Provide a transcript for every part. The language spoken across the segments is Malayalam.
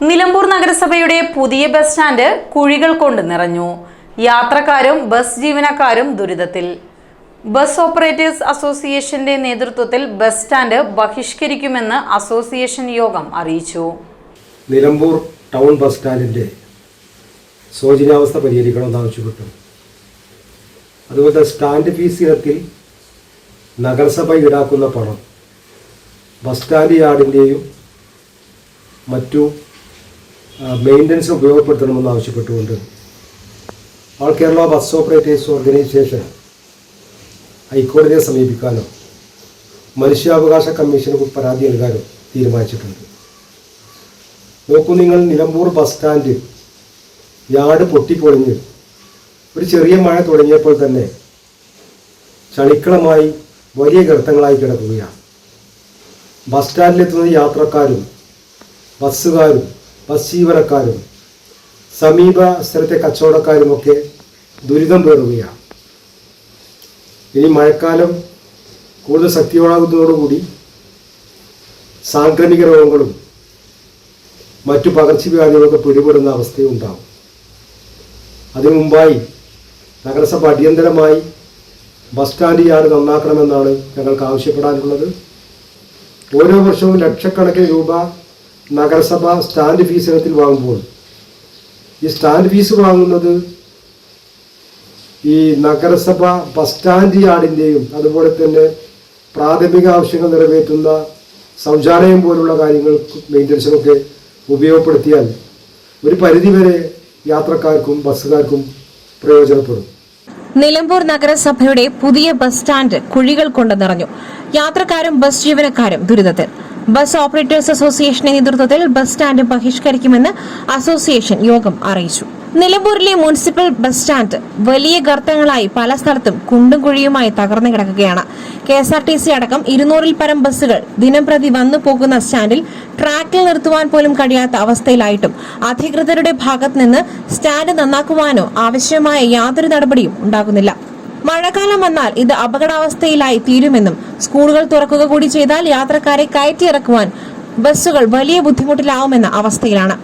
നഗരസഭയുടെ പുതിയ ബസ് സ്റ്റാൻഡ് കുഴികൾ കൊണ്ട് നിറഞ്ഞു. യാത്രക്കാരും ബസ് ജീവനക്കാരും ദുരിതത്തിൽ. ബസ് ഓപ്പറേറ്റേഴ്സ് അസോസിയേഷന്റെ നേതൃത്വത്തിൽ ബസ് സ്റ്റാൻഡ് ബഹിഷ്കരിക്കുമെന്ന് അസോസിയേഷൻ യോഗം അറിയിച്ചു. നിലമ്പൂർ ടൗൺ ബസ് സ്റ്റാൻഡിന്റെ ശോചനീയാവസ്ഥ പരിഹരിക്കണമെന്ന് ആവശ്യപ്പെട്ടു. അതുപോലെ സ്റ്റാൻഡ് ഫീസ് ഇനത്തിൽ നഗരസഭ ഈടാക്കുന്ന പണം ബസ് സ്റ്റാൻഡ് യാർഡിന്റെയും മറ്റു മെയിന്റനൻസ് ഉപയോഗപ്പെടുത്തണമെന്ന് ആവശ്യപ്പെട്ടുകൊണ്ട് all Kerala bus operators organisation ഹൈക്കോടതിയെ സമീപിക്കാനോ മനുഷ്യാവകാശ കമ്മീഷന് പരാതി നൽകാനോ തീരുമാനിച്ചിട്ടുണ്ട്. നോക്കൂ നിങ്ങൾ നിലമ്പൂർ ബസ് സ്റ്റാൻഡ് യാർഡ് പൊട്ടിപ്പൊളിഞ്ഞ് ഒരു ചെറിയ മഴ തുടങ്ങിയപ്പോൾ തന്നെ ചളിക്കളമായി വലിയ ഗർത്തങ്ങളായി കിടക്കുകയാണ്. ബസ് സ്റ്റാൻഡിലെത്തുന്ന യാത്രക്കാരും ബസ്സുകാരും ബസ് സമീപ സ്ഥലത്തെ കച്ചവടക്കാരുമൊക്കെ ദുരിതം പേറുകയാണ്. ഇനി മഴക്കാലം കൂടുതൽ ശക്തിയോടാകുന്നതോടുകൂടി സാംക്രമിക രോഗങ്ങളും മറ്റു പകർച്ചവ്യാധികളൊക്കെ പിടിപെടുന്ന അവസ്ഥയുണ്ടാവും അതിനു മുമ്പായി നഗരസഭ അടിയന്തരമായി ബസ് സ്റ്റാൻഡ് യാർഡ് നന്നാക്കണമെന്നാണ് ഞങ്ങൾക്ക് ആവശ്യപ്പെടാനുള്ളത്. ഓരോ വർഷവും ലക്ഷക്കണക്കിന് രൂപ നഗരസഭ സ്റ്റാൻഡ് ഫീസ് ഇനത്തിൽ വാങ്ങുമ്പോൾ ഈ സ്റ്റാൻഡ് ഫീസ് വാങ്ങുന്നത് ഈ നഗരസഭ ബസ് സ്റ്റാൻഡ് യാർഡിന്റെയും അതുപോലെ തന്നെ പ്രാഥമിക ആവശ്യങ്ങൾ നിറവേറ്റുന്ന ശൗചാലയം പോലുള്ള കാര്യങ്ങൾ മെയിന്റനൻസിനൊക്കെ ഉപയോഗപ്പെടുത്തിയാൽ ഒരു പരിധിവരെ യാത്രക്കാർക്കും ബസ്സുകാർക്കും പ്രയോജനപ്പെടും. നിലമ്പൂർ നഗരസഭയുടെ പുതിയ ബസ് സ്റ്റാൻഡ് കുഴികൾ കൊണ്ട് നിറഞ്ഞു. യാത്രക്കാരും ബസ് ജീവനക്കാരും ദുരിതത്തിൽ. ബസ് ഓപ്പറേറ്റേഴ്സ് അസോസിയേഷന്റെ നേതൃത്വത്തിൽ ബസ് സ്റ്റാൻഡ് ബഹിഷ്കരിക്കുമെന്ന് അസോസിയേഷൻ യോഗം അറിയിച്ചു. നിലമ്പൂരിലെ മുനിസിപ്പൽ ബസ് സ്റ്റാൻഡ് വലിയ ഗർത്തങ്ങളായി പല സ്ഥലത്തും കുണ്ടും കുഴിയുമായി തകർന്നു കിടക്കുകയാണ്. K S R T C അടക്കം ഇരുന്നൂറിൽ പരം ബസ്സുകൾ ദിനംപ്രതി വന്നു പോകുന്ന സ്റ്റാൻഡിൽ ട്രാക്കിൽ നിർത്തുവാൻ പോലും കഴിയാത്ത അവസ്ഥയിലായിട്ടും അധികൃതരുടെ ഭാഗത്ത് നിന്ന് സ്റ്റാൻഡ് നന്നാക്കുവാനോ ആവശ്യമായ യാതൊരു നടപടിയും ഉണ്ടാകുന്നില്ല. മഴക്കാലം വന്നാൽ ഇത് അപകടാവസ്ഥയിലായി തീരുമെന്നും സ്കൂളുകൾ തുറക്കുക കൂടി ചെയ്താൽ യാത്രക്കാരെ കയറ്റിയിറക്കുവാൻ ബസ്സുകൾ വലിയ ബുദ്ധിമുട്ടിലാവുമെന്ന അവസ്ഥയിലാണ്.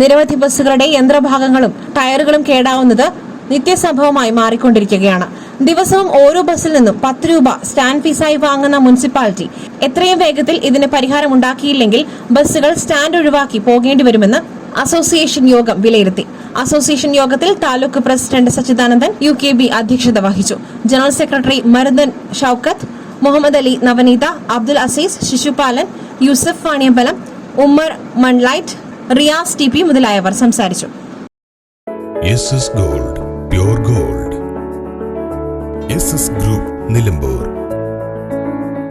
നിരവധി ബസ്സുകളുടെ യന്ത്രഭാഗങ്ങളും ടയറുകളും കേടാവുന്നത് നിത്യസംഭവമായി മാറിക്കൊണ്ടിരിക്കുകയാണ്. ദിവസവും ഓരോ ബസ്സിൽ നിന്നും പത്ത് രൂപ സ്റ്റാൻഡ് ഫീസായി വാങ്ങുന്ന മുനിസിപ്പാലിറ്റി എത്രയും വേഗത്തിൽ ഇതിന് പരിഹാരം ഉണ്ടാക്കിയില്ലെങ്കിൽ ബസ്സുകൾ സ്റ്റാൻഡ് ഒഴിവാക്കി പോകേണ്ടി വരുമെന്ന് അസോസിയേഷൻ യോഗം വിലയിരുത്തി. അസോസിയേഷൻ യോഗത്തിൽ taluk president Sachidanandan U K B അധ്യക്ഷത വഹിച്ചു. General secretary Marudan Shoukath Muhammad Ali Navaneetha Abdul Aziz Sisupalan Yusuf Vaniyambalam Ummer moonlight Riyas T P മുതലായവർ സംസാരിച്ചു. Gold pure gold. Group Nilambur.